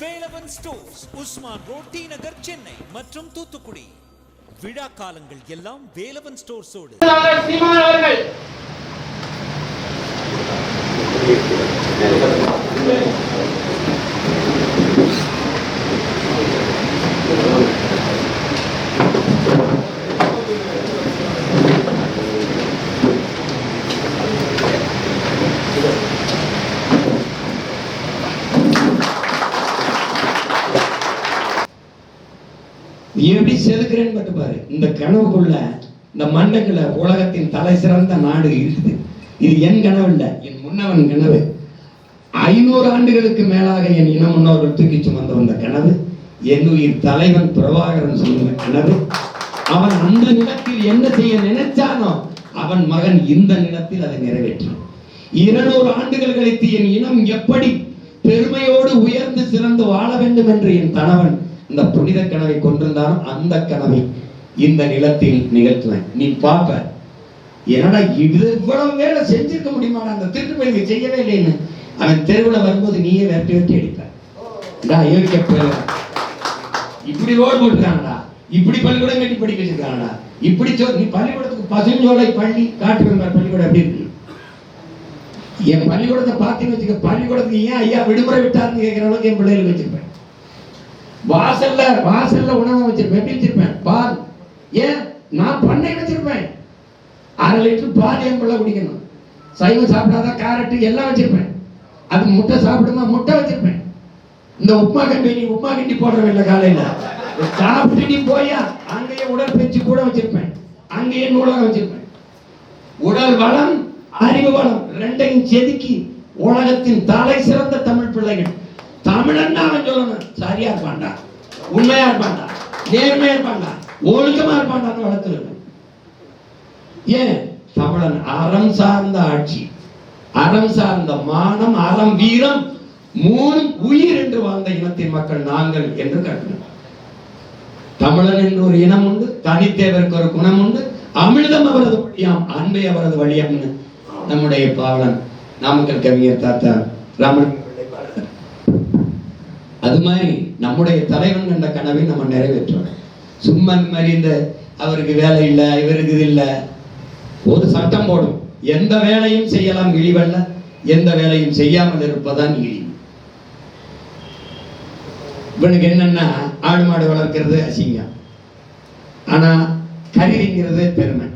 Velavan stores Usman road T Nagar Chennai மற்றும் தூத்துக்குடி. விழா காலங்கள் எல்லாம் வேலவன் ஸ்டோர்ஸோடு. அவர்கள். எப்படி செதுக்கிறேன்னு பார்த்து பாரு. இந்த கனவுக்குள்ள இந்த மண்ணுக்குள்ள உலகத்தின் தலை சிறந்த நாடு இருக்குது. இது என் கனவு இல்லை என் முன்னவன் கனவு. ஐநூறு ஆண்டுகளுக்கு மேலாக என் இன முன்னோர்கள் தூக்கி சுமந்த வந்த கனவு. என் உயிர் தலைவன் பிரபாகரன் சொன்ன கனவு. அவன் அந்த நிலத்தில் என்ன செய்ய நினைச்சானோ அவன் மகன் இந்த நிலத்தில் அதை நிறைவேற்றான் இருநூறு ஆண்டுகள் கழித்து என் இனம் எப்படி பெருமையோடு உயர்ந்து சிறந்து வாழ வேண்டும் என்று என் கணவன் இந்த புனித கனவை கொண்டிருந்தாலும் அந்த கனவை இந்த நிலத்தில் நிகழ்த்துவேன். நீ பாப்ப என்னடா இது இவ்வளவு வேலை செஞ்சிருக்க முடியுமா அந்த திருட்டு பணியை செய்யவே இல்லைன்னு. அவன் தெருவில் வரும்போது நீயே வெட்டி வெட்டி அடிப்ப. டா யோசிக்க இப்படி ரோடு போட்டுறாங்கடா இப்படி பள்ளிக்கூடம் கட்டி படிக்க வச்சிருக்காங்கடா. இப்படி சோ நீ பள்ளிக்கூடத்துக்கு பசுஞ்சோலை பள்ளி காட்டு வெம்பார் பள்ளிக்கூடம் எப்படி இருக்கு? என் பள்ளிக்கூடத்தை பார்த்தீங்கன்னு வச்சுக்க பள்ளிக்கூடத்துக்கு ஏன் ஐயா விடுமுறை விட்டாருன்னு கேட்குற அளவுக்கு என் பிள்ளைகளுக்கு வச்சிருப்பேன். வாசல்ல வாசல்ல உணவு வச்சிருப்பேன் எப்படி வச்சிருப்பேன் பால். ஏன்? நான் பண்ணை வச்சிருப்பேன். அரை லிட்டர் பால் என் பிள்ளை குடிக்கணும். சைவம் சாப்பிடாதான் கேரட்டு எல்லாம் வச்சிருப்பேன். அது முட்டை சாப்பிடுமா? முட்டை வச்சிருப்பேன். இந்த உப்மா கண்டி நீ உப்மா கிண்டி போடுறவில்லை காலையில். சாப்பிட்டு நீ போயா? அங்கேயே உடற்பயிற்சி கூட வச்சிருப்பேன். அங்கேயே நூலகம் வச்சிருப்பேன். உடல் வளம் அறிவு வளம் ரெண்டையும் செதுக்கி உலகத்தின் தலை சிறந்த தமிழ் பிள்ளைகள். தமிழன் அவன் சொல்லணும். சரியா இருப்பான்டா. உண்மையா இருப்பான்டா. நேர்மையா இருப்பான்டா. ஒழுக்கமா இருப்பான்டான்னு வளர்த்துருங்க ஏன்? தமிழன் அறம் சார்ந்த ஆட்சி. அறம் சார்ந்த மானம் அறம் வீரம் மூணு உயிர் என்று வாழ்ந்த இனத்தின் மக்கள் நாங்கள் என்று கட்டணும் தமிழன் என்று ஒரு இனம் உண்டு தனித்தேவருக்கு ஒரு குணம் உண்டு அமிர்தம் அவரது வழியாம் அன்பை அவரது வழியாம்னு நம்முடைய பாவலன் நாமக்கல் கவிஞர் தாத்தா ராமன் அது மாதிரி நம்முடைய தலைவன் என்ற கனவை நம்ம நிறைவேற்றணும். சும்மா இந்த மாதிரி இந்த அவருக்கு வேலை இல்லை இவருக்கு இது இல்லை. ஒரு சட்டம் போடும். எந்த வேலையும் செய்யலாம் இழிவல்ல. எந்த வேலையும் செய்யாமல் இருப்பதான் இழிவு இவனுக்கு என்னன்னா ஆடு மாடு வளர்க்கிறது அசிங்கம். ஆனா கறி பெருமை.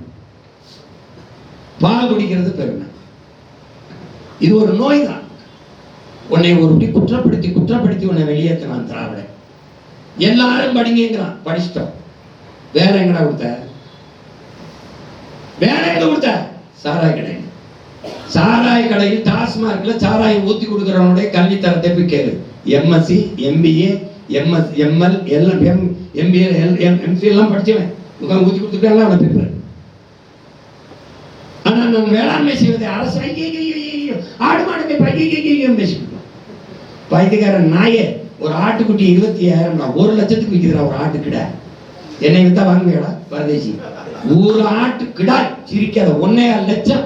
பால் குடிக்கிறது பெருமை. இது ஒரு நோய் தான் உன்னை ஒருபடி குற்றப்படுத்தி குற்றப்படுத்தி உன்னை வெளியேற்றினான் திராவிடன் எல்லாரும் படிங்கிறான் படிச்சிட்டோம். வேற எங்கடா கொடுத்த? வேற எங்க கொடுத்த? சாராய கடை சாராய் கடையில் டாஸ்மார்க்ல சாராயை ஊத்தி கொடுக்கறவனுடைய கல்வி தரத்தை போய் கேளு. எம்எஸ்சி எம்பிஏ எம்எஸ் எம்எல் எல்லாம் எம் எம்பிஏ எம்சி எல்லாம் படிச்சவன். உட்காந்து ஊத்தி கொடுத்துட்டு எல்லாம் அவனை பேப்பர். ஆனா நான் வேளாண்மை செய்வதை அரசு ஐயோ, ஆடு மாடு மேய்ப்பா, ஐயோ, ஐயோ, பைத்தியக்காரன் நாயே ஒரு ஆட்டுக்குட்டி இருபத்தி ஆயிரம் ஒரு லட்சத்துக்கு விற்கிறா ஒரு ஆட்டுக்கிட என்னை வித்தா வாங்குவேடா பரதேசி? ஒரு ஆட்டு கிடா சிரிக்காத ஒன்னே லட்சம்.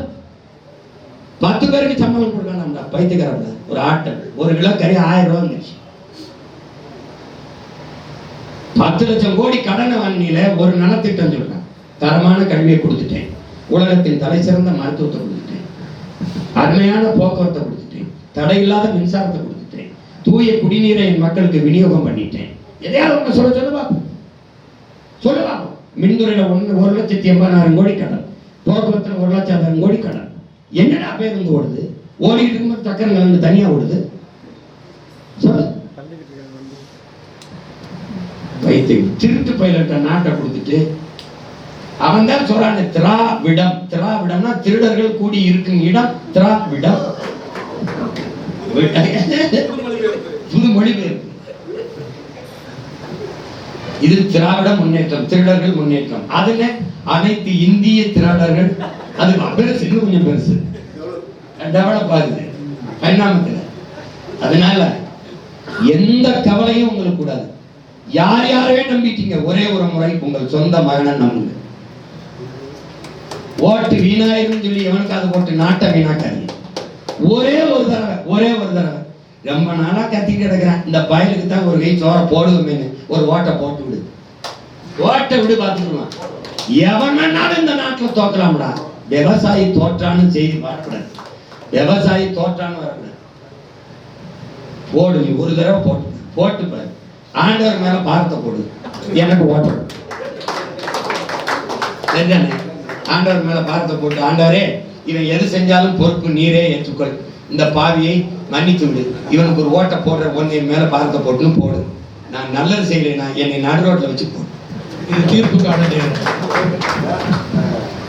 பத்து பேருக்கு சம்பளம் கொடுக்கணும்டா பைத்தியக்காரன் ஒரு ஆட்டு ஒரு கிலோ கறி ஆயிரம் ரூபாய் வந்துச்சு பத்து லட்சம் கோடி கடனை வாங்கினில ஒரு நலத்திட்டம் சொல்றேன் தரமான கல்வியை கொடுத்துட்டேன். உலகத்தின் தலை சிறந்த மருத்துவத்தை கொடுத்துட்டேன். அருமையான போக்குவரத்தை கொடுத்துட்டேன். தடையில்லாத மின்சாரத்தை கொடுத்துட்டேன். தூய குடிநீரை என் மக்களுக்கு விநியோகம் பண்ணிட்டேன். எதையாவது ஒன்று சொல்ல சொல்ல பார்ப்போம் சொல்ல பார்ப்போம் மின்துறையில ஒன்று ஒரு லட்சத்தி எண்பதாயிரம் கோடி கடன். போக்குவரத்தில் ஒரு லட்சம் கோடி கடன். என்னடா பேருந்து ஓடுது? ஓடிக்கிட்டு இருக்கும்போது சக்கரம் கலந்து தனியா ஓடுது? சொல்லு. வைத்து திருட்டு பயிலட்ட நாட்டை கொடுத்துட்டு அவன் தான் சொல்றான் திராவிடம். திராவிடம்னா திருடர்கள் கூடி இருக்கும் இடம் திராவிடம். புது மொழிபெயர்ப்பு இது திராவிட முன்னேற்றம் திருடர்கள் முன்னேற்றம். அதுல அனைத்து இந்திய திராவிடர்கள் அது பெருசு இன்னும் கொஞ்சம் பெருசு. டெவலப் ஆகுது பரிணாமத்தில். அதனால எந்த கவலையும் உங்களுக்கு கூடாது. யார் யாரையே நம்பிட்டீங்க ஒரே ஒரு முறை உங்கள் சொந்த மகனை நம்புங்க. ஓட்டு வீணாயிரும் சொல்லி எவனுக்காவது போட்டு நாட்டை வீணாக்காதீங்க. ஒரே ஒரு தடவை ஒரே ஒரு தடவை. ரொம்ப நாளா கத்திட்டு கிடக்குறேன். இந்த பயலுக்கு தான் ஒரு கை சோற போடுவோமேனு ஒரு ஓட்டை போட்டு விடு. ஓட்டை விடு பார்த்துக்கலாம் எவன் வேணாலும் இந்த நாட்டுல தோக்கலாம்டா விவசாயி தோற்றான்னு செய்தி வரக்கூடாது. விவசாயி தோற்றான்னு வரக்கூடாது. போடு நீ ஒரு தடவை போட்டு போட்டு பாரு ஆண்டவர் மேல பாரத்தை போடு. எனக்கு ஓட்டம் ஆண்டவர் மேல பாரத்தை போட்டு ஆண்டவரே இவன் எது செஞ்சாலும் பொறுப்பு நீரே ஏற்றுக்கொள். இந்த பாவியை மன்னித்து விடு. இவனுக்கு ஒரு ஓட்டை போடுற ஒன்னு மேலே பாரத்தை போட்டுன்னு போடு. நான் நல்லது செய்யலைனா என்னை நடு ரோட்டில் வச்சு போடு இது தீர்ப்புக்கான நேரம்.